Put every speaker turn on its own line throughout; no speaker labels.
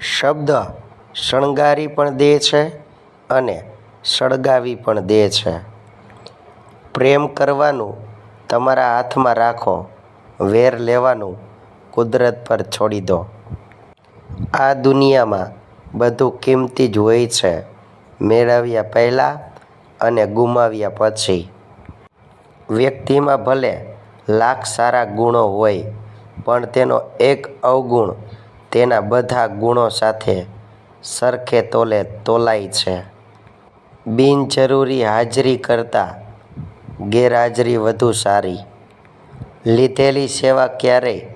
શબ્દ શણગારી પણ દે છે અને સળગાવી પણ દે છે. પ્રેમ કરવાનું તમારા હાથમાં રાખો, વેર લેવાનું કુદરત પર છોડી દો. આ દુનિયામાં બધું કિંમતી જ હોય છે, મેળવ્યા પહેલાં અને ગુમાવ્યા પછી. વ્યક્તિમાં ભલે લાખ સારા ગુણો હોય, પણ તેનો એક અવગુણ તેના બધા ગુણો સાથે સરખે તોલે તોલાય છે. બિનજરૂરી હાજરી કરતાં ગેરહાજરી વધુ સારી. લીધેલી સેવા ક્યારેય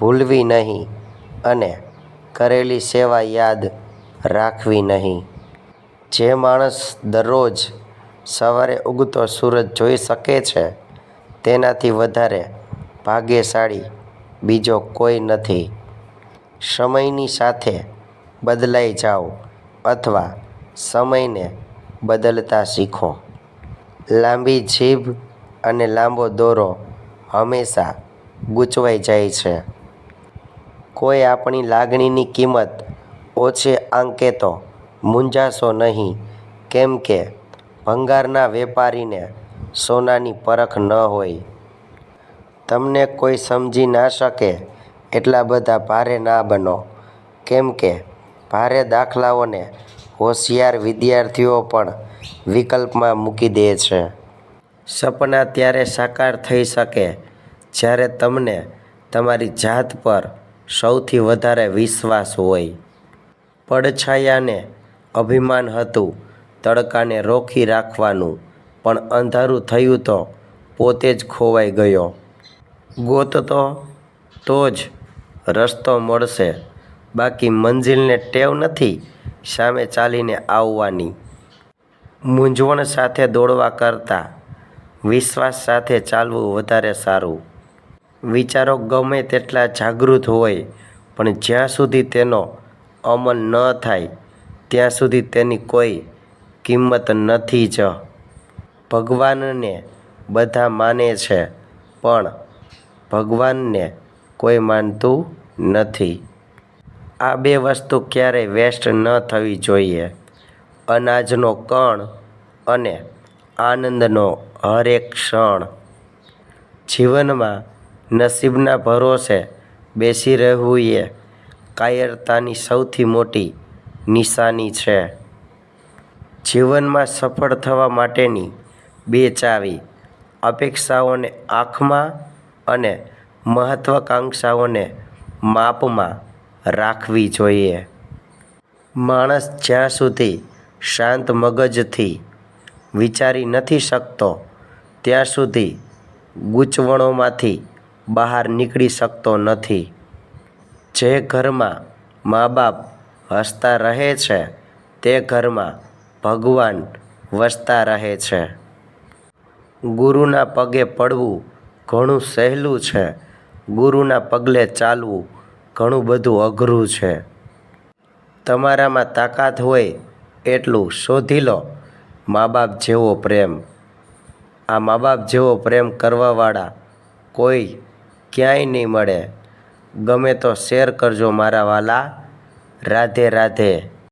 ભૂલવી નહીં અને કરેલી સેવા યાદ રાખવી નહીં. જે માણસ દરરોજ સવારે ઉગતો સૂરજ જોઈ શકે છે, તેનાથી વધારે ભાગ્યશાળી બીજો કોઈ નથી. સમયની સાથે બદલાઈ જાઓ અથવા સમયને બદલતા શીખો. લાંબી જીભ અને લાંબો દોરો હંમેશા ગૂંચવાઈ જાય છે. કોઈ આપણી લાગણીની કિંમત ઓછી આંકે તો મૂંઝાશો નહીં, કેમ કે ભંગારના વેપારીને સોનાની પરખ ન હોય. તમને કોઈ સમજી ના શકે એટલા બધા ભારે ના બનો. કેમ કે ભારે દાખલાઓને હોશિયાર વિદ્યાર્થીઓ પણ વિકલ્પમાં મૂકી દે છે. સપના ત્યારે સાકાર થઈ શકે જ્યારે તમને તમારી જાત પર સૌથી વધારે વિશ્વાસ હોય. પડછાયાને અભિમાન હતું તડકાને રોકી રાખવાનું, પણ અંધારું થયું તો પોતે જ ખોવાઈ ગયો. ગોતતો તો જ રસ્તો મળશે. બાકી મંજિલને ટેવ નથી. સામે ચાલીને આવવાની. મૂંઝવણ સાથે દોડવા કરતાં. વિશ્વાસ સાથે ચાલવું વધારે સારું. વિચારો ગમે તેટલા જાગૃત હોય, પણ જ્યાં સુધી તેનો અમલ ન થાય, ત્યાં સુધી તેની કોઈ કિંમત નથી જ. ભગવાનને બધા માને છે, પણ ભગવાનને કોઈ માનતું નથી. આ બે વસ્તુ ક્યારેય વેસ્ટ ન થવી જોઈએ. અનાજનો કણ અને આનંદનો હરેક ક્ષણ. જીવનમાં નસીબના ભરોસે બેસી રહેવું એ કાયરતાની સૌથી મોટી નિશાની છે. જીવનમાં સફળ થવા માટેની બે ચાવી, અપેક્ષાઓને આંખમાં અને મહત્વાકાંક્ષાઓને માપમાં રાખવી જોઈએ. માણસ જ્યાં સુધી શાંત મગજથી વિચારી નથી શકતો, ત્યાં સુધી ગૂંચવણોમાંથી બહાર નીકળી શકતો નથી. જે ઘરમાં મા બાપ હસતા રહે છે, તે ઘરમાં ભગવાન વસતા રહે છે. ગુરુના પગે પડવું ઘણું સહેલું છે. ગુરુના પગલે ચાલવું ઘણું બધું અઘરું છે. તમારામાં તાકાત હોય એટલું શોધી લો મા બાપ જેવો પ્રેમ. આ મા બાપ જેવો પ્રેમ કરવાવાળા કોઈ ક્યાંય નહીં મળે. ગમે તો શેર કરજો મારા વાલા. રાધે રાધે.